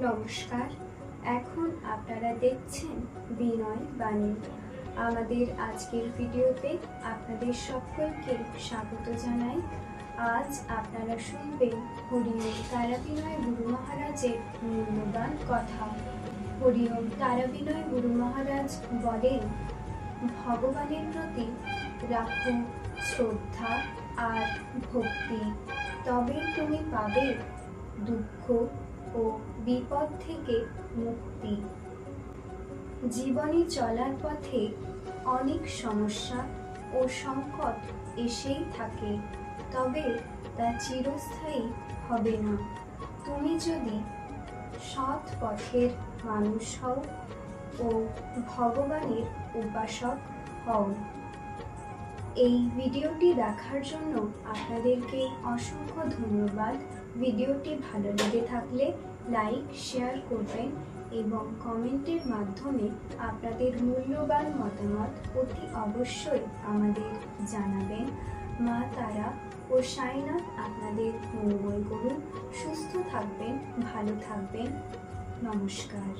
নমস্কার। এখন আপনারা দেখছেন বিনয় বাণী আমাদের আজকের ভিডিওতে আপনাদের সকলকে স্বাগত জানাই। আজ আপনারা শুনবেন হরিওম তারাবিনয় গুরু মহারাজের মূল্যবান কথা। হরিওম তারাবিনয় গুরু মহারাজ বলেন, ভগবানের প্রতি রাখো শ্রদ্ধা আর ভক্তি। তবে তুমি পাবে দুঃখ ও বিপদ থেকে মুক্তি। জীবনে চলার পথে অনেক সমস্যা ও সংকট এসেই থাকে, তবে তা চিরস্থায়ী হবে না। তুমি যদি সৎ পথের মানুষ হও ও ভগবানের উপাসক হও। এই ভিডিওটি দেখার জন্য আপনাদেরকে অসংখ্য ধন্যবাদ। ভিডিওটি ভালো লেগে থাকলে লাইক, শেয়ার করবেন এবং কমেন্টের মাধ্যমে আপনাদের মূল্যবান মতামত অতি অবশ্যই আমাদের জানাবেন। মা তারা ও সাইনাথ আপনাদের মঙ্গল করুন। সুস্থ থাকবেন, ভালো থাকবেন। নমস্কার।